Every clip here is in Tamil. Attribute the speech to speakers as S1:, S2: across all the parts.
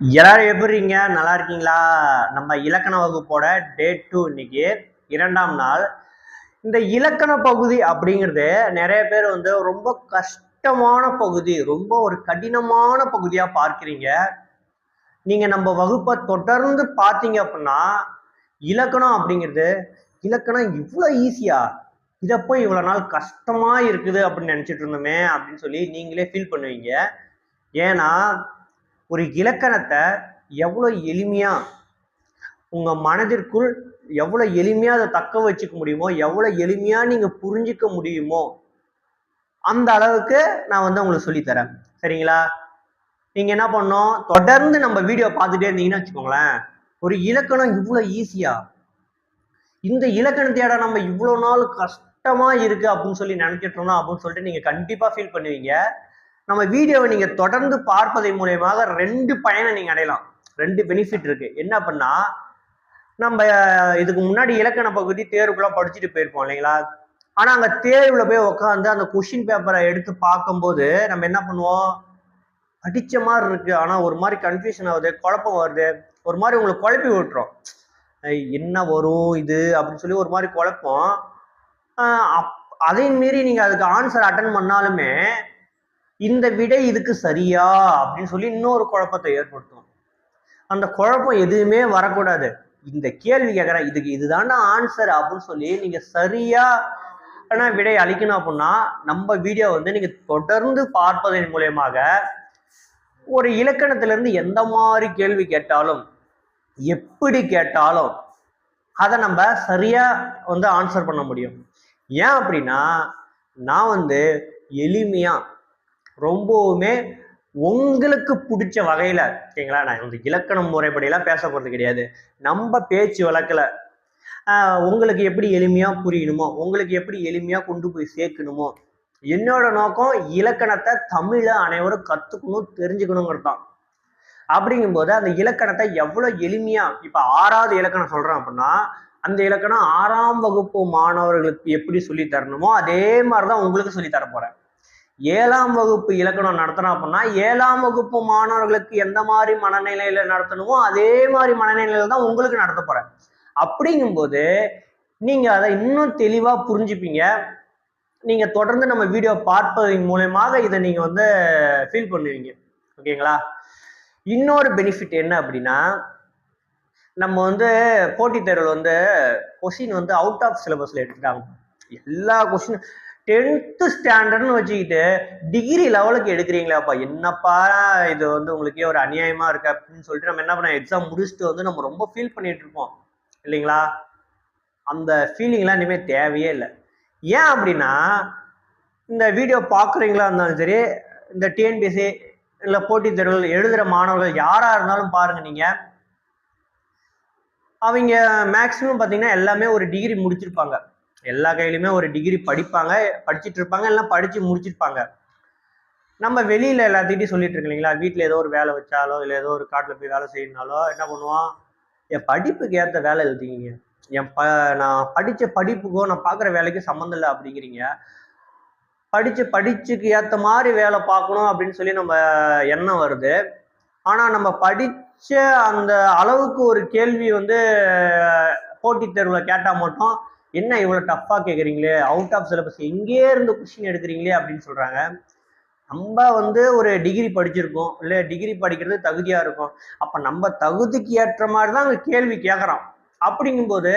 S1: எல்லாரும் எப்படிங்க நல்லா இருக்கீங்களா? நம்ம இலக்கண வகுப்போட டே டூ இன்னைக்கு இரண்டாம் நாள். இந்த இலக்கண பகுதி அப்படிங்கிறது நிறைய பேர் வந்து ரொம்ப கஷ்டமான பகுதி ரொம்ப ஒரு கடினமான பகுதியா பார்க்குறீங்க. நீங்க நம்ம வகுப்பை தொடர்ந்து பார்த்தீங்க அப்படின்னா இலக்கணம் அப்படிங்கிறது இலக்கணம் இவ்வளோ ஈஸியா இதை போய் இவ்வளோ நாள் கஷ்டமா இருக்குது அப்படின்னு நினச்சிட்டு இருந்தோமே அப்படின்னு சொல்லி நீங்களே ஃபீல் பண்ணுவீங்க. ஏன்னா ஒரு இலக்கணத்தை எவ்வளோ எளிமையா உங்க மனதிற்குள் எவ்வளோ எளிமையா அதை தக்க வச்சுக்க முடியுமோ எவ்வளோ எளிமையா நீங்க புரிஞ்சுக்க முடியுமோ அந்த அளவுக்கு நான் வந்து உங்களுக்கு சொல்லித்தரேன். சரிங்களா? நீங்க என்ன பண்ணோம் தொடர்ந்து நம்ம வீடியோ பார்த்துட்டே இருந்தீங்கன்னு வச்சுக்கோங்களேன் ஒரு இலக்கணம் இவ்வளோ ஈஸியா இந்த இலக்கணத்தையாட நம்ம இவ்வளோ நாள் கஷ்டமா இருக்கு அப்படின்னு சொல்லி நினைச்சிட்டு இருந்தோம் அப்படின்னு சொல்லிட்டு நீங்க கண்டிப்பா ஃபீல் பண்ணுவீங்க. நம்ம வீடியோவை நீங்க தொடர்ந்து பார்ப்பதை மூலயமாக ரெண்டு பயனை நீங்க அடையலாம். ரெண்டு பெனிஃபிட் இருக்கு. என்ன பண்ணா நம்ம இதுக்கு முன்னாடி இலக்கண பகுதி தேர்வுக்குலாம் படிச்சுட்டு போயிருப்போம் இல்லைங்களா? ஆனா அங்க தேர்வுல போய் உட்காந்து அந்த கொஷின் பேப்பரை எடுத்து பார்க்கும்போது நம்ம என்ன பண்ணுவோம்? அடித்த மாதிரி இருக்கு. ஆனா ஒரு மாதிரி கன்ஃபியூஷன் ஆகுது குழப்பம் வருது. ஒரு மாதிரி உங்களுக்கு குழப்பி விட்டுரும். என்ன வரும் இது? அப்படின்னு சொல்லி ஒரு மாதிரி குழப்பம். அப்- அதையும் மீறி நீங்க அதுக்கு ஆன்சர் அட்டன் பண்ணாலுமே இந்த விடை இதுக்கு சரியா? அப்படின்னு சொல்லி இன்னொரு குழப்பத்தை ஏற்படுத்தும். அந்த குழப்பம் எதுவுமே வரக்கூடாது. இந்த கேள்வி கேட்குறேன் இதுக்கு இதுதான்டா ஆன்சர் அப்படின்னு சொல்லி நீங்கள் சரியா ஆனால் விடை அளிக்கணும் அப்படின்னா நம்ம வீடியோ வந்து நீங்கள் தொடர்ந்து பார்ப்பதன் மூலயமாக ஒரு இலக்கணத்திலிருந்து எந்த மாதிரி கேள்வி கேட்டாலும் எப்படி கேட்டாலும் அதை நம்ம சரியாக வந்து ஆன்சர் பண்ண முடியும். ஏன் அப்படின்னா நான் வந்து எளிமையாக ரொம்பவுமே உங்களுக்கு பிடிச்ச வகையில ஓகேங்களா? நான் வந்து இலக்கணம் முறைப்படியெல்லாம் பேச போறது கிடையாது. நம்ம பேச்சு வழக்கில் உங்களுக்கு எப்படி எளிமையா புரியணுமோ உங்களுக்கு எப்படி எளிமையா கொண்டு போய் சேர்க்கணுமோ என்னோட நோக்கம் இலக்கணத்தை தமிழ அனைவரும் கத்துக்கணும் தெரிஞ்சுக்கணுங்கிறது தான் அப்படிங்கும்போது அந்த இலக்கணத்தை எவ்வளவு எளிமையா இப்ப ஆறாவது இலக்கணம் சொல்றேன் அப்படின்னா அந்த இலக்கணம் ஆறாம் வகுப்பு மாணவர்களுக்கு எப்படி சொல்லி தரணுமோ அதே மாதிரிதான் உங்களுக்கு சொல்லி தர போறேன். ஏழாம் வகுப்பு இலக்கணம் நடத்தணும் அப்படின்னா ஏழாம் வகுப்பு மாணவர்களுக்கு எந்த மாதிரி மனநிலையில நடத்தணுமோ அதே மாதிரி மனநிலையில தான் உங்களுக்கு நடத்த போறேன். அப்படிங்கும்போது நீங்க அதை இன்னும் தெளிவா புரிஞ்சுப்பீங்க. நீங்க தொடர்ந்து நம்ம வீடியோ பார்ப்பதன் மூலயமாக இதை நீங்க வந்து ஃபீல் பண்ணுவீங்க. ஓகேங்களா? இன்னொரு பெனிஃபிட் என்ன அப்படின்னா நம்ம வந்து போட்டித் தேர்வில் வந்து கொஷின் வந்து அவுட் ஆஃப் சிலபஸ்ல எடுத்துட்டாங்க. எல்லா கொஷின் டென்த்து ஸ்டாண்டர்ட்னு வச்சுக்கிட்டு டிகிரி லெவலுக்கு எடுக்கிறீங்களாப்பா? என்னப்பா இது வந்து உங்களுக்கே ஒரு அநியாயமா இருக்கு அப்படின்னு சொல்லிட்டு நம்ம என்ன பண்ண எக்ஸாம் முடிச்சுட்டு வந்து நம்ம ரொம்ப ஃபீல் பண்ணிட்டு இருப்போம். இல்லைங்களா? அந்த ஃபீலிங்லாம் இனிமேல் தேவையே இல்லை. ஏன் அப்படின்னா இந்த வீடியோ பார்க்குறீங்களா இருந்தாலும் சரி இந்த டிஎன்பிஎஸ்சி இல்லை போட்டித் தேர்வுகள் எழுதுகிற மாணவர்கள் யாராக இருந்தாலும் பாருங்க நீங்கள் அவங்க மேக்ஸிமம் பார்த்தீங்கன்னா எல்லாமே ஒரு டிகிரி முடிச்சிருப்பாங்க. எல்லா கையிலுமே ஒரு டிகிரி படிப்பாங்க படிச்சுட்டு இருப்பாங்க எல்லாம் படிச்சு முடிச்சிருப்பாங்க. நம்ம வெளியில எல்லாத்திட்டையும் சொல்லிட்டு இருக்கோம் இல்லைங்களா? வீட்டில் ஏதோ ஒரு வேலை வச்சாலோ இல்லை ஏதோ ஒரு காட்டில் போய் வேலை செய்யணுனாலோ என்ன பண்ணுவோம்? என் படிப்புக்கு ஏற்ற வேலை எழுதிங்க என் ப நான் படித்த படிப்புக்கோ நான் பார்க்குற வேலைக்கும் சம்மந்தம் இல்லை அப்படிங்கிறீங்க. படித்து படிச்சுக்கு ஏற்ற மாதிரி வேலை பார்க்கணும் அப்படின்னு சொல்லி நம்ம எண்ணம் வருது. ஆனால் நம்ம படித்த அந்த அளவுக்கு ஒரு கேள்வி வந்து போட்டித் தேர்வில் கேட்டால் மட்டும் என்ன இவ்வளோ டஃப்பாக கேட்குறீங்களே அவுட் ஆஃப் சிலபஸ் எங்கே இருந்து கொஷின் எடுக்கிறீங்களே அப்படின்னு சொல்கிறாங்க நம்ம வந்து ஒரு டிகிரி படிச்சிருக்கோம். இல்லை டிகிரி படிக்கிறது தகுதியாக இருக்கும். அப்போ நம்ம தகுதிக்கு ஏற்ற மாதிரி தான் அங்கே கேள்வி கேட்குறோம் அப்படிங்கும்போது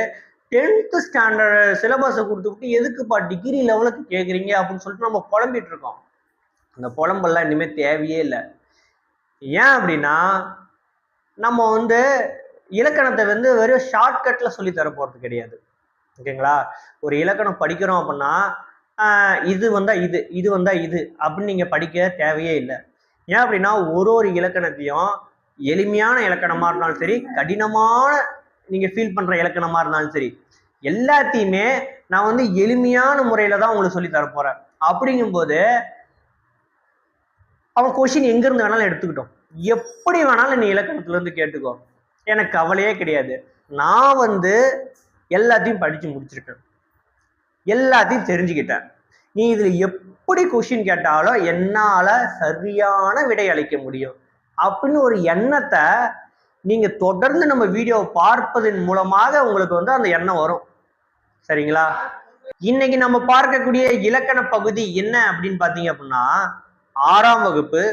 S1: டென்த்து ஸ்டாண்டர்ட் சிலபஸை கொடுத்துக்கிட்டு எதுக்குப்பா டிகிரி லெவலுக்கு கேட்குறீங்க அப்படின்னு சொல்லிட்டு நம்ம புலம்பிட்டு இருக்கோம். அந்த புலம்பெல்லாம் இனிமேல் தேவையே இல்லை. ஏன் அப்படின்னா நம்ம வந்து இலக்கணத்தை வந்து வெறும் ஷார்ட்கட்டில் சொல்லி தர போகிறது கிடையாது. ஓகேங்களா? ஒரு இலக்கணம் படிக்கிறோம் அப்படின்னா இது வந்தா இது இது வந்தா இது அப்படின்னு நீங்கள் படிக்க தேவையே இல்லை. ஏன் அப்படின்னா ஒரு ஒரு இலக்கணத்தையும் எளிமையான இலக்கணமாக இருந்தாலும் சரி கடினமான நீங்கள் ஃபீல் பண்ணுற இலக்கணமாக இருந்தாலும் சரி எல்லாத்தையுமே நான் வந்து எளிமையான முறையில் தான் உங்களுக்கு சொல்லி தர போகிறேன் அப்படிங்கும்போது அவன் கொஷின் எங்கேருந்து வேணாலும் எடுத்துக்கிட்டோம். எப்படி வேணாலும் நீ இலக்கணத்துல இருந்து கேட்டுக்கோ. எனக்கு கவலையே கிடையாது. நான் வந்து எல்லாத்தையும் படித்து முடிச்சிருக்கேன் எல்லாத்தையும் தெரிஞ்சுக்கிட்டேன். நீ இதில் எப்படி கொஷின் கேட்டாலும் என்னால் சரியான விடை அளிக்க முடியும். அப்படின்னு ஒரு எண்ணத்தை நீங்க தொடர்ந்து நம்ம வீடியோவை பார்ப்பதன் மூலமாக உங்களுக்கு வந்து அந்த எண்ணம் வரும். சரிங்களா? இன்னைக்கு நம்ம பார்க்கக்கூடிய இலக்கண பகுதி என்ன அப்படின்னு பார்த்தீங்க அப்படின்னா ஆறாம் வகுப்பு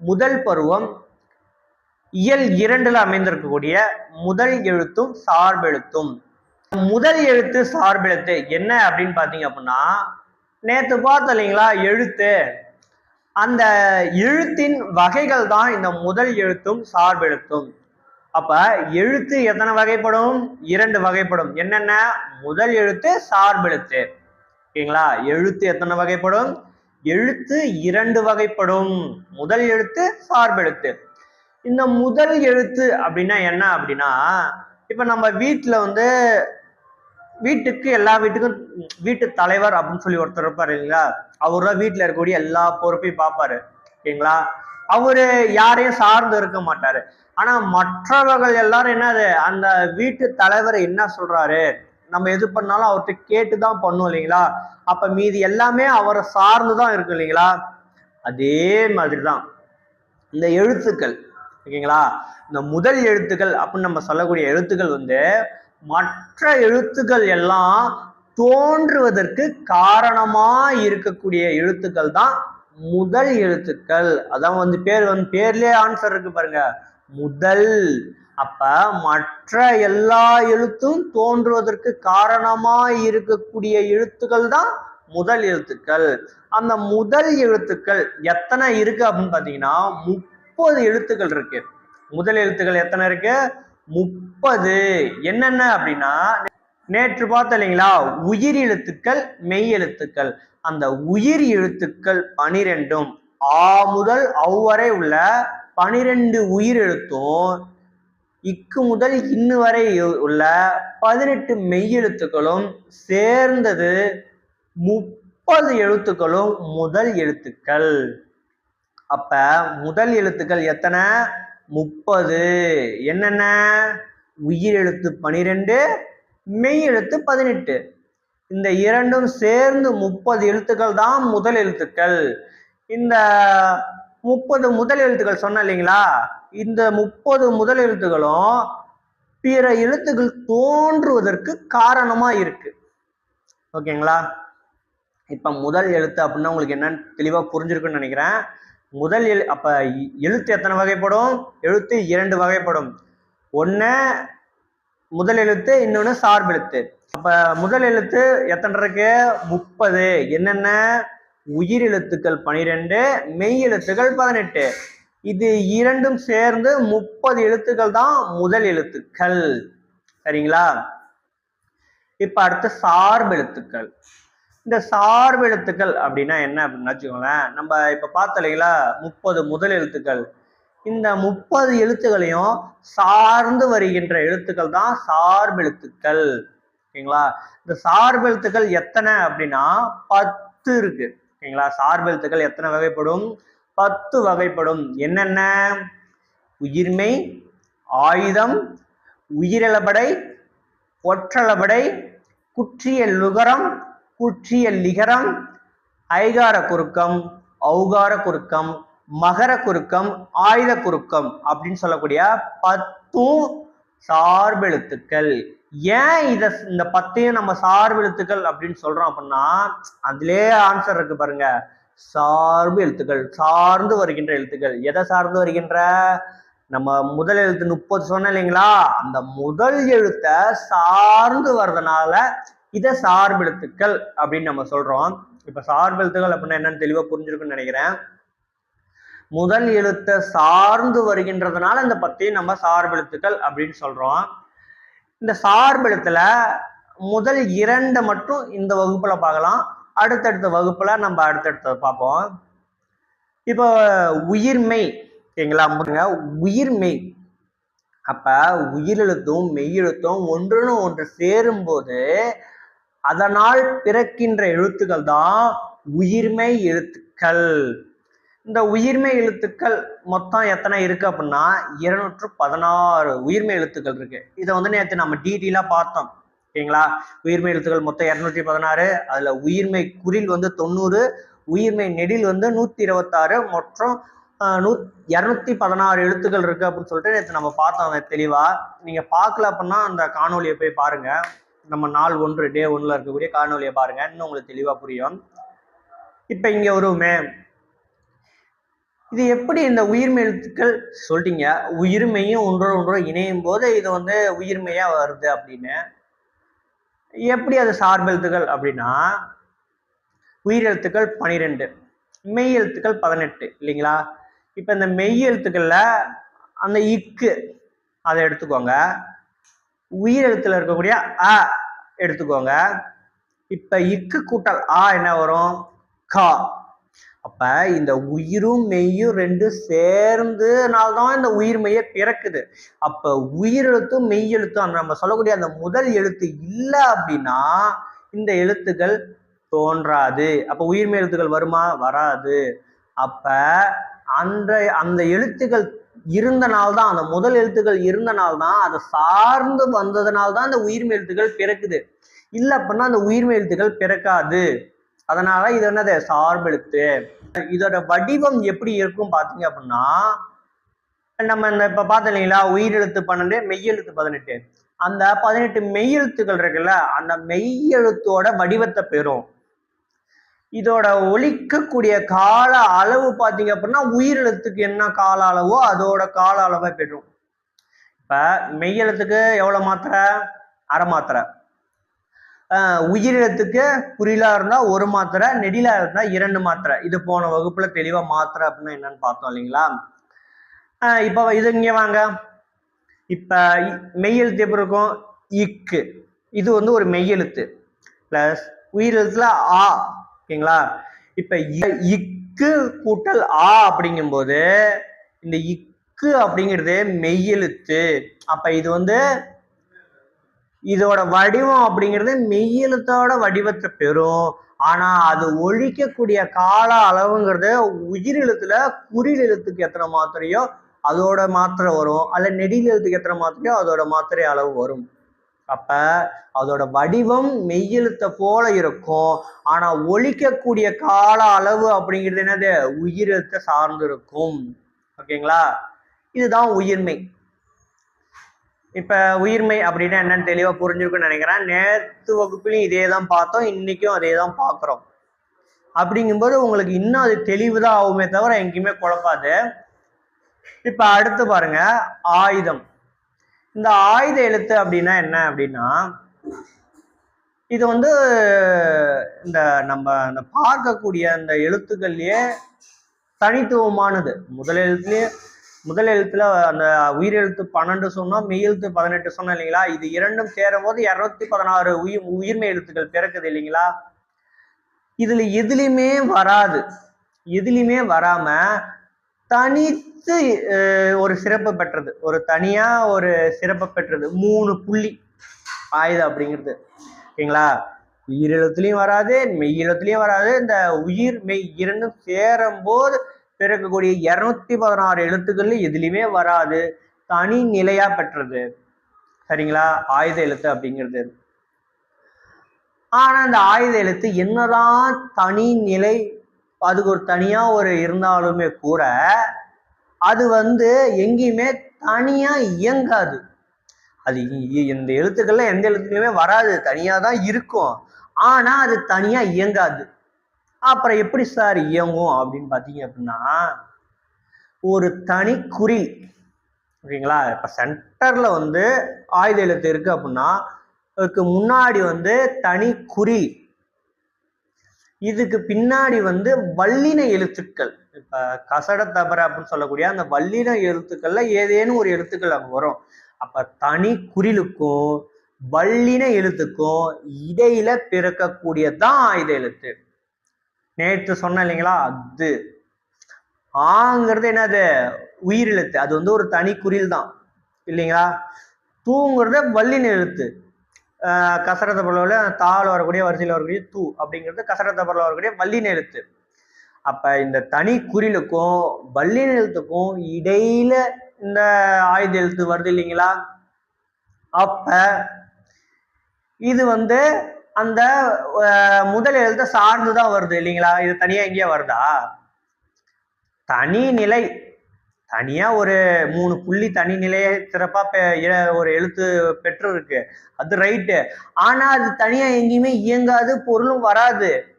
S1: முதல் பருவம் இயல் இரண்டுல அமைந்திருக்கக்கூடிய முதல் எழுத்தும் சார்பெழுத்தும். முதல் எழுத்து சார்பெழுத்து என்ன அப்படின்னு பார்த்தீங்க அப்படின்னா நேற்று பார்த்தோம் இல்லைங்களா எழுத்து. அந்த எழுத்தின் வகைகள் தான் இந்த முதல் எழுத்தும் சார்பெழுத்தும் அப்ப எழுத்து எத்தனை வகைப்படும்? இரண்டு வகைப்படும். என்னென்ன? முதல் எழுத்து சார்பெழுத்து ஓகேங்களா? எழுத்து எத்தனை வகைப்படும்? எழுத்து இரண்டு வகைப்படும். முதல் எழுத்து சார்பெழுத்து இந்த முதல் எழுத்து அப்படின்னா என்ன அப்படின்னா இப்போ நம்ம வீட்டில் வந்து வீட்டுக்கு எல்லா வீட்டுக்கும் வீட்டு தலைவர் அப்படின்னு சொல்லி ஒருத்தர் இருப்பார் இல்லைங்களா? அவர் தான் வீட்டில் இருக்கக்கூடிய எல்லா பொறுப்பையும் பார்ப்பாரு ஓகேங்களா? அவரு யாரையும் சார்ந்து இருக்க மாட்டாரு. ஆனா மற்றவர்கள் எல்லாரும் என்னது? அந்த வீட்டு தலைவர் என்ன சொல்றாரு? நம்ம எது பண்ணாலும் அவர்கிட்ட கேட்டு தான் பண்ணுவோம் இல்லைங்களா? அப்ப மீதி எல்லாமே அவரை சார்ந்து தான் இருக்கும் இல்லைங்களா? அதே மாதிரி தான் இந்த எழுத்துக்கள். ஓகேங்களா? இந்த முதல் எழுத்துக்கள் அப்படின்னு நம்ம சொல்லக்கூடிய எழுத்துக்கள் வந்து மற்ற எழுத்துக்கள் எல்லாம் தோன்றுவதற்கு காரணமா இருக்கக்கூடிய எழுத்துக்கள் தான் முதல் எழுத்துக்கள். அதான் வந்து பேர் வந்து பேர்லயே ஆன்சர் இருக்கு பாருங்க. முதல். அப்ப மற்ற எல்லா எழுத்தும் தோன்றுவதற்கு காரணமா இருக்கக்கூடிய எழுத்துக்கள் தான் முதல் எழுத்துக்கள். அந்த முதல் எழுத்துக்கள் எத்தனை இருக்கு அப்படின்னு பாத்தீங்கன்னா முப்பது எழுத்துக்கள் இருக்கு. முதல் எழுத்துக்கள் எத்தனை இருக்கு? முப்பது. என்னென்ன அப்படின்னா நேற்று பார்த்தோம் இல்லைங்களா? உயிர் எழுத்துக்கள் மெய் எழுத்துக்கள். அந்த உயிர் எழுத்துக்கள் பனிரெண்டும். ஆ முதல் அவ்வரை உள்ள பனிரெண்டு உயிர் எழுத்தும் இக்கு முதல் இன்னு வரை உள்ள பதினெட்டு மெய் எழுத்துக்களும் சேர்ந்தது முப்பது எழுத்துக்களும் முதல் எழுத்துக்கள். அப்ப முதல் எழுத்துக்கள் எத்தனை? முப்பது. என்னென்ன? உயிர் எழுத்து பனிரெண்டு மெய் எழுத்து பதினெட்டு. இந்த இரண்டும் சேர்ந்து முப்பது எழுத்துக்கள் தான் முதல் எழுத்துக்கள். இந்த முப்பது முதல் எழுத்துக்கள் சொன்ன இல்லைங்களா? இந்த முப்பது முதல் எழுத்துக்களும் பிற எழுத்துக்கள் தோன்றுவதற்கு காரணமா இருக்கு. ஓகேங்களா? இப்ப முதல் எழுத்து அப்படின்னா உங்களுக்கு என்னன்னு தெளிவா புரிஞ்சிருக்குன்னு நினைக்கிறேன். முதல் எழு அப்ப இ- எழுத்து எத்தனை வகைப்படும்? எழுத்து இரண்டு வகைப்படும். ஒன்று முதல் எழுத்து இன்னொன்னு சார்பெழுத்து அப்ப முதல் எழுத்து எத்தனை இருக்கு? முப்பது. என்னென்ன? உயிர் எழுத்துக்கள் பனிரெண்டு மெய் எழுத்துக்கள் பதினெட்டு. இது இரண்டும் சேர்ந்து முப்பது எழுத்துக்கள் தான் முதல் எழுத்துக்கள். சரிங்களா? இப்ப அடுத்து சார்பு எழுத்துக்கள். இந்த சார்பு எழுத்துக்கள் அப்படின்னா என்ன அப்படின்னு வச்சுக்கோங்களேன். நம்ம இப்போ பார்த்தோம் இல்லைங்களா? முப்பது முதல் எழுத்துக்கள். இந்த முப்பது எழுத்துக்களையும் சார்ந்து வருகின்ற எழுத்துக்கள் தான் சார்பு எழுத்துக்கள். ஓகேங்களா? இந்த சார்பு எழுத்துக்கள் எத்தனை அப்படின்னா பத்து இருக்கு. ஓகேங்களா? சார்பெழுத்துக்கள் எத்தனை வகைப்படும்? பத்து வகைப்படும். என்னென்ன? உயிர்மை ஆயுதம் உயிரிழபடை ஒற்றளபடை குற்றிய லுகரம் குற்றிய லிகரம் ஐகார குறுக்கம் ஔகார குறுக்கம் மகர குறுக்கம் ஆயுத குறுக்கம் அப்படின்னு சொல்லக்கூடிய பத்தும் சார்பெழுத்துக்கள். ஏன் இத இந்த பத்தையும் நம்ம சார்பெழுத்துக்கள் அப்படின்னு சொல்றோம் அப்படின்னா அதுலயே ஆன்சர் இருக்கு பாருங்க. சார்பு எழுத்துக்கள் சார்ந்து வருகின்ற எழுத்துக்கள். எதை சார்ந்து வருகின்ற? நம்ம முதல் எழுத்து முப்பது சொன்னோம் இல்லைங்களா? அந்த முதல் எழுத்தை சார்ந்து வர்றதுனால இதை சார்பெழுத்துக்கள் அப்படின்னு நம்ம சொல்றோம். இப்ப சார்பெழுத்துக்கள் அப்படின்னா என்னன்னு தெளிவா புரிஞ்சிருக்குன்னு நினைக்கிறேன். முதல் எழுத்தை சார்ந்து வருகின்றதுனால இந்த பத்தையும் நம்ம சார்பெழுத்துக்கள் அப்படின்னு சொல்றோம். இந்த சார்பெழுத்துல முதல் இரண்டை மட்டும் இந்த வகுப்புல பார்க்கலாம். அடுத்தடுத்த வகுப்புல நம்ம அடுத்தடுத்த பார்ப்போம். இப்போ உயிர்மை ஓகேங்களா? பாருங்க, உயிர்மெய். அப்ப உயிரெழுத்தும் மெய்யெழுத்தும் ஒன்றுன்னு ஒன்று சேரும்போது அதனால் பிறக்கின்ற எழுத்துக்கள் தான் உயிர்மை எழுத்துக்கள். இந்த உயிர்மை எழுத்துக்கள் மொத்தம் எத்தனை இருக்கு அப்படின்னா இருநூற்று பதினாறு உயிர்மெய் எழுத்துக்கள் இருக்கு. இதை வந்து நேற்று நம்ம டீட்டெயிலா பார்த்தோம். ஓகேங்களா? உயிர்மை எழுத்துக்கள் மொத்தம் இருநூற்றி பதினாறு அதுல உயிர்மை குறில் வந்து தொண்ணூறு உயிர்மை நெடில் வந்து நூத்தி இருபத்தாறு மற்றும் நூ இரநூத்தி பதினாறு எழுத்துக்கள் இருக்கு அப்படின்னு சொல்லிட்டு நேற்று நம்ம பார்த்தோம். அதை தெளிவா. நீங்க பார்க்கல அப்படின்னா அந்த காணொலியை போய் பாருங்க. நம்ம நாள் ஒன்று டே ஒன்றில் இருக்கக்கூடிய காணொலியை பாருங்க. இன்னும் உங்களுக்கு தெளிவா புரியும். இப்போ இங்க வருவோமே. இது எப்படி இந்த உயிர்மெழுத்துக்கள் சொல்லிட்டீங்க உயிர்மையும் ஒன்றோ ஒன்றோடு இணையும் போது இது வந்து உயிர்மையா வருது அப்படின்னு. எப்படி அது சார்பெழுத்துக்கள் அப்படின்னா உயிரெழுத்துக்கள் பனிரெண்டு மெய் எழுத்துக்கள் பதினெட்டு இல்லைங்களா? இப்போ இந்த மெய் எழுத்துக்கள்ல அந்த இக்கு அதை எடுத்துக்கோங்க. உயிரெழுத்துல இருக்கக்கூடிய அ எடுத்துக்கோங்க. இப்ப இக்கு கூட்டல் ஆ என்ன வரும்? கா. அப்ப இந்த உயிரும் மெய்யும் ரெண்டும் சேர்ந்துனால்தான் இந்த உயிர் மெய்ய பிறக்குது. அப்ப உயிரெழுத்தும் மெய் எழுத்தும் அந்த நம்ம சொல்லக்கூடிய அந்த முதல் எழுத்து இல்லை அப்படின்னா இந்த எழுத்துக்கள் தோன்றாது. அப்ப உயிர்மை எழுத்துக்கள் வருமா? வராது. அப்ப அந்த அந்த எழுத்துக்கள் இருந்த நாள் தான் அந்த முதல் எழுத்துக்கள் இருந்த நாள் தான் அதை சார்ந்து வந்ததுனால தான் அந்த உயிர்மை எழுத்துக்கள் பிறக்குது. இல்லை அப்படின்னா அந்த உயிர்மை எழுத்துக்கள் பிறக்காது. அதனால இது என்னது? சார்பெழுத்து. இதோட வடிவம் எப்படி இருக்கும் பார்த்தீங்க அப்படின்னா நம்ம இந்த இப்போ பார்த்தோம் இல்லைங்களா? உயிரெழுத்து பன்னெண்டு மெய்யெழுத்து பதினெட்டு. அந்த பதினெட்டு மெய்யெழுத்துக்கள் இருக்குல்ல அந்த மெய்யெழுத்தோட வடிவத்தை பெறும். இதோட ஒழிக்கக்கூடிய கால அளவு பார்த்தீங்க அப்படின்னா உயிரிழத்துக்கு என்ன கால அளவோ அதோட கால அளவை பெறும் இப்போ மெய்யெழுத்துக்கு எவ்வளோ மாத்திரை? அரை மாத்திரை. உயிரிழத்துக்கு குறிலா இருந்தால் ஒரு மாத்திரை நெடிலா இருந்தால் இரண்டு மாத்திரை. இது போன வகுப்பில் தெளிவாக மாத்திரை அப்படின்னு என்னன்னு பார்த்தோம் இல்லைங்களா? இப்போ இது இங்கே வாங்க. இப்போ மெய்யெழுத்து எப்படி இருக்கும்? இக்கு. இது வந்து ஒரு மெய்யெழுத்து பிளஸ் உயிரெழுத்துல ஆ. ஓகேங்களா? இப்ப இக்கு கூட்டல் ஆ அப்படிங்கும்போது இந்த இக்கு அப்படிங்கிறது மெய்யெழுத்து அப்ப இது வந்து இதோட வடிவம் அப்படிங்கிறது மெய்யெழுத்தோட வடிவத்தை பெறும். ஆனா அது ஒழிக்கக்கூடிய கால அளவுங்கிறது உயிரெழுத்துல குறில் எழுத்துக்கு எத்தனை மாத்திரையோ அதோட மாத்திரை வரும். அல்ல நெடில் எழுத்துக்கு எத்தனை மாத்திரையோ அதோட மாத்திரை அளவு வரும். அப்ப அதோட வடிவம் மெய்யெழுத்த போல இருக்கும். ஆனா ஒழிக்கக்கூடிய கால அளவு அப்படிங்கிறது என்னது? உயிரெழுத்தை சார்ந்து இருக்கும் ஓகேங்களா? இதுதான் உயிர்மை. இப்ப உயிர்மை அப்படின்னா என்னன்னு தெளிவா புரிஞ்சிருக்கும்னு நினைக்கிறேன். நேத்து வகுப்புலையும் இதே தான் பார்த்தோம். இன்னைக்கும் அதே தான் பார்க்குறோம். அப்படிங்கும்போது உங்களுக்கு இன்னும் அது தெளிவு தான் ஆகுமே தவிர எங்கேயுமே குழப்பாது. இப்ப அடுத்து பாருங்க. ஆயுதம். இந்த ஆயுத எழுத்து அப்படின்னா என்ன அப்படின்னா இது வந்து இந்த நம்ம இந்த பார்க்கக்கூடிய அந்த எழுத்துக்கள்லயே தனித்துவமானது. முதல் எழுத்துலயே முதல் எழுத்துல அந்த உயிரெழுத்து பன்னெண்டு சொன்னோம் மெய் எழுத்து பதினெட்டு சொன்னோம் இல்லைங்களா? இது இரண்டும் சேரும் போது இரநூத்தி பதினாறு உயிர் உயிர்மெய் எழுத்துக்கள் பிறக்குது இல்லைங்களா? இதுல எதுலையுமே வராது. எதுலையுமே வராம தனித்து ஒரு சிறப்பு பெற்றது. ஒரு தனியா ஒரு சிறப்பு பெற்றது. மூணு புள்ளி. ஆயுதம் அப்படிங்கிறது. ஓகேங்களா? உயிரிழத்துலையும் வராது மெய் வராது. இந்த உயிர் மெய் இரண்டும் சேரும் போது பிறக்கக்கூடிய இருநூத்தி பதினாறு எழுத்துக்கள் எதுலையுமே வராது. தனி நிலையா பெற்றது. சரிங்களா? ஆயுத எழுத்து அப்படிங்கிறது. ஆனா இந்த ஆயுத எழுத்து என்னதான் தனி நிலை அதுக்கு ஒரு தனியா ஒரு இருந்தாலுமே கூட அது வந்து எங்கேயுமே தனியா இயங்காது. அது இ- இந்த எழுத்துக்கள்ல எந்த எழுத்துக்களுமே வராது. தனியா தான் இருக்கும். ஆனா அது தனியா இயங்காது. அப்புறம் எப்படி சார் இயங்கும் அப்படின்னு பார்த்தீங்க அப்படின்னா ஒரு தனி குறி ஓகேங்களா? இப்போ சென்டர்ல வந்து ஆயுத எழுத்து இருக்கு அப்படின்னா அதுக்கு முன்னாடி வந்து தனி குறி இதுக்கு பின்னாடி வந்து வல்லின எழுத்துக்கள். இப்ப கசட தபர அப்படின்னு சொல்லக்கூடிய அந்த வல்லின எழுத்துக்கள்ல ஏதேனும் ஒரு எழுத்துக்கள் அங்க வரும். அப்ப தனி குறிலுக்கும் வல்லின எழுத்துக்கும் இடையில பிறக்கக்கூடியதான் ஆயுத எழுத்து. நேற்று சொன்னேன் இல்லைங்களா? அது ஆங்கிறது என்னது? உயிரெழுத்து அது வந்து ஒரு தனி குறில் தான் இல்லைங்களா? தூங்கிறது வல்லின எழுத்து. கசரத்த பொருளில் தாள் வரக்கூடிய வரிசையில் வரக்கூடிய தூ அப்படிங்கிறது கசரத்த பொருளில் வரக்கூடிய வல்லின எழுத்து அப்போ இந்த தனி குறிலுக்கும் வல்லின எழுத்துக்கும் இடையில இந்த ஆயுத எழுத்து வருது இல்லைங்களா? அப்ப இது வந்து அந்த முதல் எழுத்தை சார்ந்து தான் வருது இல்லைங்களா? இது தனியா எங்கேயே வருதா? தனி நிலை தனியா ஒரு மூணு புள்ளி தனி நிலையை சிறப்பா பெ- இ- ஒரு எழுத்து பெற்று இருக்கு அது ரைட்டு ஆனா அது தனியா எங்கேயுமே இயங்காது பொருளும் வராது.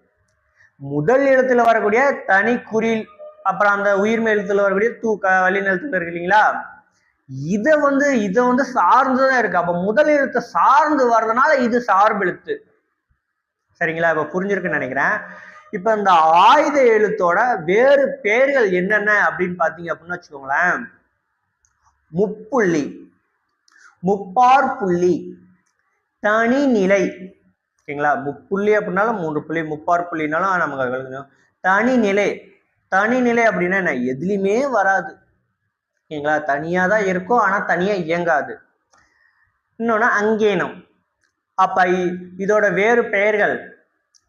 S1: முதல் எழுத்துல வரக்கூடிய தனி குறில் அப்புறம் அந்த உயிர்மை எழுத்துல வரக்கூடிய தூ க வல்லின இருக்கு இல்லைங்களா? இதை வந்து இதை வந்து சார்ந்துதான் இருக்கு. அப்ப முதல் எழுத்தை சார்ந்து வர்றதுனால இது சார்பு எழுத்து சரிங்களா? இப்ப புரிஞ்சிருக்குன்னு நினைக்கிறேன். இப்ப இந்த ஆயுத எழுத்தோட வேறு பெயர்கள் என்னென்ன அப்படின்னு பாத்தீங்க அப்படின்னு வச்சுக்கோங்களேன். முப்புள்ளி முப்பார் புள்ளி தனிநிலை. ஓகேங்களா? முப்புள்ளி அப்படின்னாலும் மூன்று புள்ளி முப்பார் புள்ளினாலும் நமக்கு விளங்கணும் தனிநிலை. தனிநிலை அப்படின்னா என்ன? எதுலையுமே வராது. ஓகேங்களா? தனியா தான் இருக்கும் ஆனா தனியா இயங்காது. இன்னொன்னு அங்கேனம். அப்ப இதோட வேறு பெயர்கள்.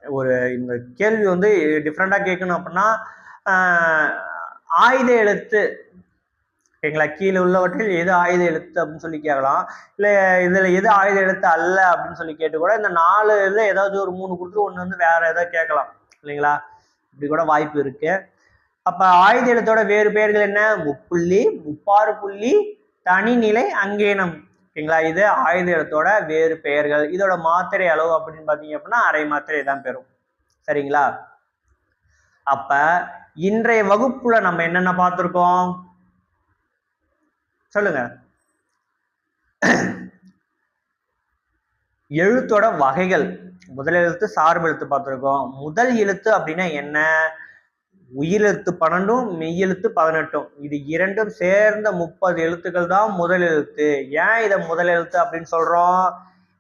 S1: ஒரு இந்த கேள்வி வந்து டிஃப்ரெண்டாக கேட்கணும் அப்படின்னா ஆயுத எழுத்து. ஓகேங்களா? கீழே உள்ளவற்றில் எது ஆயுத எழுத்து அப்படின்னு சொல்லி கேட்கலாம். இல்லை இதில் எது ஆயுத எழுத்து அல்ல அப்படின்னு சொல்லி கேட்டு கூட இந்த நாலு இதில் ஏதாவது ஒரு மூணு கொடுத்து ஒன்று வந்து வேற ஏதாவது கேட்கலாம். இல்லைங்களா? இப்படி கூட வாய்ப்பு இருக்கு. அப்போ ஆயுத எழுத்தோட வேறு பெயர்கள் என்ன? முப்புள்ளி முப்பாறு புள்ளி தனிநிலை அங்கேனம். ஓகேங்களா? இது ஆயுத எழுத்தோட வேறு பெயர்கள். இதோட மாத்திரை அளவு அப்படின்னு பார்த்தீங்க அப்படின்னா அரை மாத்திரை தான் பெறும். சரிங்களா? அப்ப இன்றைய வகுப்புல நம்ம என்னென்ன பார்த்திருக்கோம்? சொல்லுங்க. எழுத்தோட வகைகள். முதல் எழுத்து சார்பு எழுத்து பார்த்துருக்கோம். முதல் எழுத்து அப்படின்னா என்ன? உயிரெழுத்து பன்னெண்டும் மெய்யெழுத்து பதினெட்டும். இது இரண்டும் சேர்ந்த முப்பது எழுத்துக்கள் தான் முதல் எழுத்து. ஏன் இதை முதல் எழுத்து அப்படின்னு சொல்றோம்?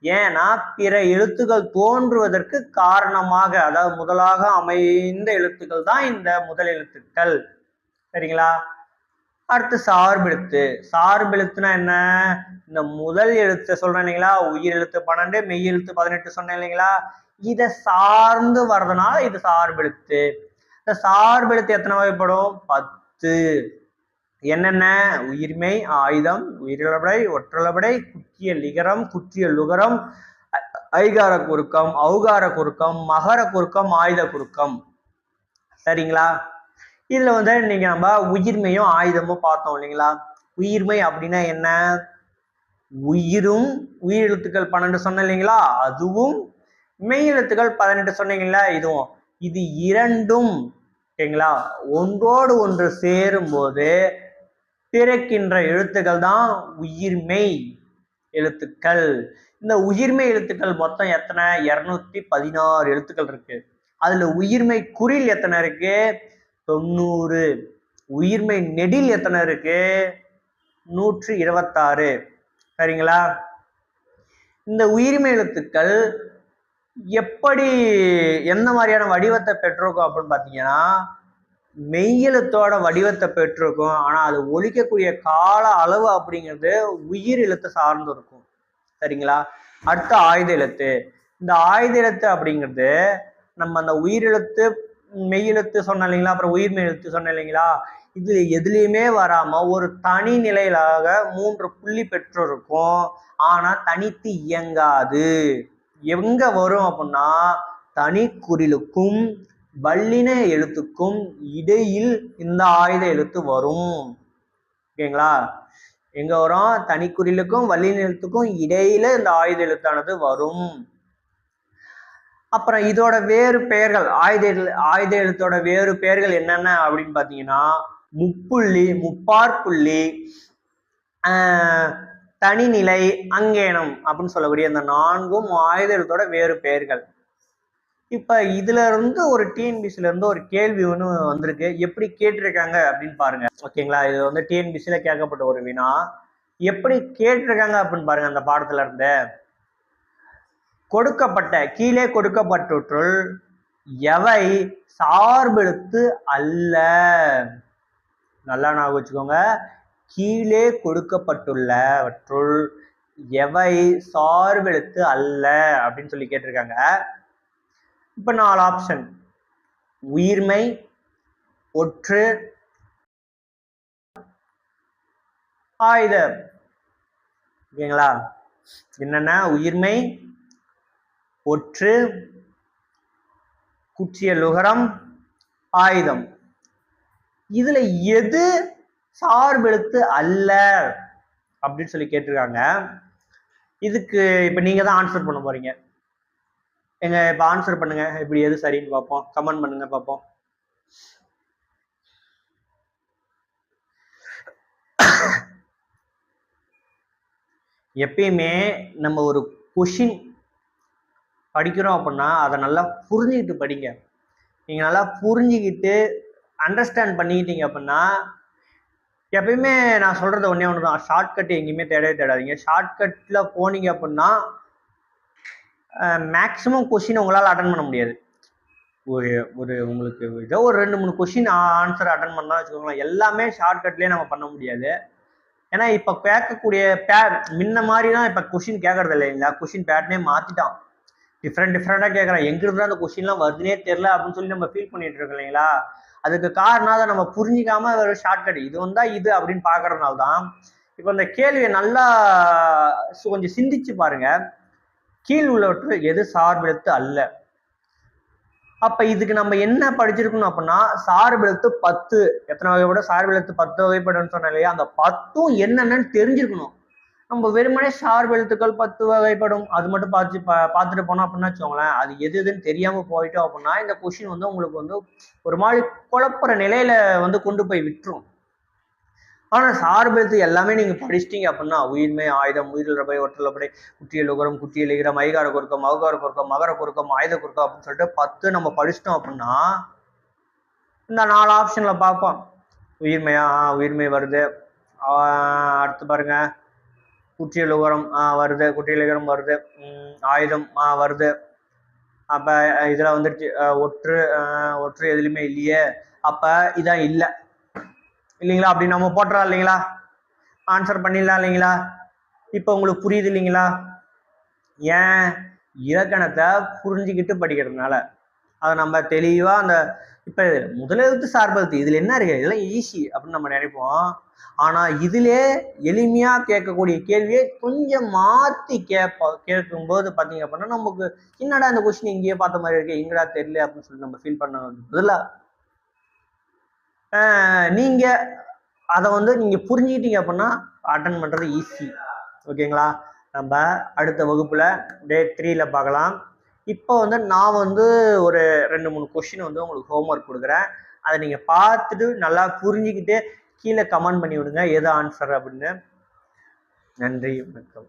S1: ஏன்னா பிற எழுத்துக்கள் தோன்றுவதற்கு காரணமாக அதாவது முதலாக அமைந்த எழுத்துக்கள் தான் இந்த முதல் எழுத்துக்கள். சரிங்களா? அடுத்து சார்பெழுத்து. சார்பெழுத்துனா என்ன? இந்த முதல் எழுத்து சொல்றேன் இல்லைங்களா? உயிர் எழுத்து பன்னெண்டு மெய் எழுத்து பதினெட்டு சொன்னேன் இல்லைங்களா? இதை சார்ந்து வர்றதுனால இது சார்பெழுத்து. இந்த சார்பெழுத்து எத்தனை வகைப்படும்? பத்து. என்னென்ன? உயிர்மை ஆயுதம் உயிரிழப்படை ஒற்றளபடை குற்றிய லிகரம் குற்றிய லுகரம் ஐகார குறுக்கம் அவுகார குறுக்கம் மகர குறுக்கம் ஆயுத குறுக்கம். சரிங்களா? இதுல வந்து நீங்க நம்ம உயிர்மையும் ஆயுதமும் பார்த்தோம் இல்லைங்களா? உயிர்மை அப்படின்னா என்ன? உயிரும் உயிரெழுத்துக்கள் பன்னெண்டு சொன்னேன் இல்லைங்களா? அதுவும் மெய் எழுத்துக்கள் பதினெட்டு சொன்னீங்களா இதுவும். இது இரண்டும் ஓகேங்களா? ஒன்றோடு ஒன்று சேரும்போது பிறக்கின்ற எழுத்துக்கள் தான் உயிர்மை எழுத்துக்கள். இந்த உயிர்மை எழுத்துக்கள் மொத்தம் எத்தனை? இரநூத்தி பதினாறு எழுத்துக்கள் இருக்கு. அதுல உயிர்மை குறில் எத்தனை இருக்கு? தொண்ணூறு. உயிர்மை நெடில் எத்தனை இருக்கு? நூற்றி இருபத்தாறு. சரிங்களா? இந்த உயிர்மை எழுத்துக்கள் எப்படி எந்த மாதிரியான வடிவத்தை பெற்றிருக்கும் அப்படின்னு பார்த்தீங்கன்னா மெய்யெழுத்தோட வடிவத்தை பெற்றிருக்கும். ஆனால் அது ஒழிக்கக்கூடிய கால அளவு அப்படிங்கிறது உயிர் எழுத்து சார்ந்து இருக்கும். சரிங்களா? அடுத்த ஆயுத எழுத்து. இந்த ஆயுத எழுத்து அப்படிங்கிறது நம்ம அந்த உயிரெழுத்து மெய்யெழுத்து சொன்ன இல்லைங்களா? அப்புறம் உயிர்மெய் எழுத்து சொன்ன இல்லைங்களா? இது எதுலேயுமே வராமல் ஒரு தனி நிலையிலாக மூன்று புள்ளி பெற்றிருக்கும். ஆனால் தனித்து இயங்காது. எங்க வரும் அப்படின்னா தனி குறிலுக்கும் வல்லின எழுத்துக்கும் இடையில் இந்த ஆயுத எழுத்து வரும். ஓகேங்களா? எங்க வரும்? தனிக்குறிலுக்கும் வல்லின எழுத்துக்கும் இடையில இந்த ஆயுத எழுத்தானது வரும். அப்புறம் இதோட வேறு பெயர்கள் ஆயுத எழு- ஆயுத எழுத்தோட வேறு பெயர்கள் என்னென்ன அப்படின்னு பார்த்தீங்கன்னா முப்புள்ளி முப்பாற்புள்ளி ஆஹ், தனிநிலை அங்கேனம் அப்படின்னு சொல்லக்கூடிய இந்த நான்கும் ஆயுதத்தோட வேறு பெயர்கள். இப்ப இதுல இருந்து ஒரு டிஎன்பிசில இருந்து ஒரு கேள்வி ஒன்று வந்திருக்கு. எப்படி கேட்டிருக்காங்க அப்படின்னு பாருங்க. ஓகேங்களா இது வந்து டிஎன்பிசில கேட்கப்பட்ட ஒரு வினா. எப்படி கேட்டிருக்காங்க அப்படின்னு பாருங்க அந்த பாடத்துல இருந்து. கொடுக்கப்பட்ட கீழே கொடுக்கப்பட்டுற்றுள் எவை சார்பெழுத்து அல்ல? நல்லா நான் வச்சுக்கோங்க. கீழே கொடுக்கப்பட்டுள்ளவற்றுள் எவை சார்பெழுத்து அல்ல அப்படின்னு சொல்லி கேட்டிருக்காங்க. இப்ப நாலு ஆப்ஷன் உயிர்மை ஒற்று ஆயுதம். ஓகேங்களா? என்னென்னா? உயிர்மை ஒற்று குற்றிய லுகரம் ஆயுதம். இதுல எது சார்பெழுத்து அல்ல அப்படின்னு சொல்லி கேட்டிருக்காங்க. இதுக்கு இப்போ நீங்கள் தான் ஆன்சர் பண்ண போறீங்க. எங்க இப்போ ஆன்சர் பண்ணுங்க. இப்படி எது சரின்னு பார்ப்போம். கமெண்ட் பண்ணுங்க பார்ப்போம். எப்பயுமே நம்ம ஒரு கொஷின் படிக்கிறோம் அப்படின்னா அதை நல்லா புரிஞ்சுக்கிட்டு படிங்க. நீங்கள் நல்லா புரிஞ்சுக்கிட்டு அண்டர்ஸ்டாண்ட் பண்ணிக்கிட்டீங்க அப்படின்னா எப்பயுமே நான் சொல்கிறது ஒன்றே ஒன்று தான் ஷார்ட்கட் எங்கேயுமே தேடவே தேடாதீங்க. ஷார்ட்கட்டில் போனீங்க அப்படின்னா மேக்ஸிமம் கொஷின் உங்களால் அட்டன் பண்ண முடியாது. ஒரு ஒரு உங்களுக்கு ஏதோ ஒரு ரெண்டு மூணு கொஷின் ஆன்சர் அட்டன் பண்ணா வச்சுக்கோங்களேன். எல்லாமே ஷார்ட்கட்லேயே நம்ம பண்ண முடியாது. ஏன்னா இப்போ கேட்கக்கூடிய பே முன்ன மாதிரி தான் இப்போ கொஷின் கேட்கறது இல்லைங்களா? கொஷின் பேட்டர்னே மாற்றிட்டான் டிஃப்ரெண்ட் டிஃப்ரெண்ட்டாக கேட்குறான். எங்கிருந்து அந்த கொஷின்லாம் வருதுனே தெரில அப்படின்னு சொல்லி நம்ம ஃபீல் பண்ணிட்டு இருக்கோம் இல்லைங்களா? அதுக்கு காரணம் அதை நம்ம புரிஞ்சிக்காம ஒரு ஷார்ட்கட் இது வந்தா இது அப்படின்னு பார்க்கறதுனால தான் இப்போ இந்த கேள்வியை நல்லா கொஞ்சம் சிந்திச்சு பாருங்க. கீழ் உள்ளவற்று எது சார்பெழுத்து அல்ல? அப்ப இதுக்கு நம்ம என்ன படிச்சிருக்கணும் அப்படின்னா சார்பெழுத்து பத்து. எத்தனை வகைப்படும்? சார்பெழுத்து பத்து வகைப்படும்னு சொன்ன இல்லையா? அந்த பத்தும் என்னென்னு தெரிஞ்சிருக்கணும். நம்ம வெறுமனே சார்பெழுத்துக்கள் பத்து வகைப்படும். அது மட்டும் பார்த்து பா பார்த்துட்டு போனோம் அப்படின்னா வச்சுக்கோங்களேன் அது எது எதுன்னு தெரியாம போயிட்டோம் அப்படின்னா இந்த கொஷின் வந்து உங்களுக்கு வந்து ஒரு மாதிரி குழப்புற நிலையில வந்து கொண்டு போய் விட்டுரும். ஆனா சார்பெழுத்து எல்லாமே நீங்க படிச்சிட்டீங்க அப்படின்னா உயிர்மை ஆயுதம் உயிரிழப்பை ஒற்றலப்படை ஒற்றல படை குற்றியல் உகரம் ஐகார குறுக்கம் அவகார குறுக்கம் மகர குறுக்கம் ஆயுத குறுக்கம் அப்படின்னு சொல்லிட்டு பத்து நம்ம படிச்சிட்டோம் அப்படின்னா இந்த நாலு ஆப்ஷன்ல பார்ப்போம். உயிர்மையா உயிர்மை வருது. அடுத்து பாருங்க. குற்றியல் உரம் ஆ, வருது குற்றியல் உரம் வருது ஆயுதம் வருது. அப்போ இதில் வந்துருச்சு. ஒற்று ஒற்று எதுலையுமே இல்லையே. அப்போ இதான் இல்லை. இல்லைங்களா? அப்படி நம்ம போட்டுறோம் இல்லைங்களா? ஆன்சர் பண்ணிடலாம் இல்லைங்களா? இப்போ உங்களுக்கு புரியுது இல்லைங்களா? ஏன் இலக்கணத்தை புரிஞ்சுக்கிட்டு படிக்கிறதுனால. அதை நம்ம தெளிவாக அந்த இப்போ முதலெழுத்து சார்பெழுத்து இதில் என்ன இருக்கு? இதெல்லாம் ஈஸி அப்படின்னு நம்ம நினைப்போம். ஆனால் இதிலே எளிமையாக கேட்கக்கூடிய கேள்வியை கொஞ்சம் மாற்றி கேட்போம் கேட்கும்போது பார்த்தீங்க அப்படின்னா நமக்கு என்னடா இந்த கொஸ்டின் இங்கேயே பார்த்த மாதிரி இருக்கு எங்கடா தெரியல அப்படின்னு சொல்லி நம்ம ஃபீல் பண்ண பதிலா நீங்கள் அதை வந்து நீங்கள் புரிஞ்சுக்கிட்டீங்க அப்படின்னா அட்டன் பண்ணுறது ஈஸி ஓகேங்களா? நம்ம அடுத்த வகுப்பில் டே த்ரீல பார்க்கலாம். இப்போ வந்து நான் வந்து ஒரு ரெண்டு மூணு கொஷின் வந்து உங்களுக்கு ஹோம்ஒர்க் கொடுக்குறேன். அதை நீங்கள் பார்த்துட்டு நல்லா புரிஞ்சுக்கிட்டு கீழே கமெண்ட் பண்ணி விடுங்க எது ஆன்சர் அப்படின்னு. நன்றி வணக்கம்.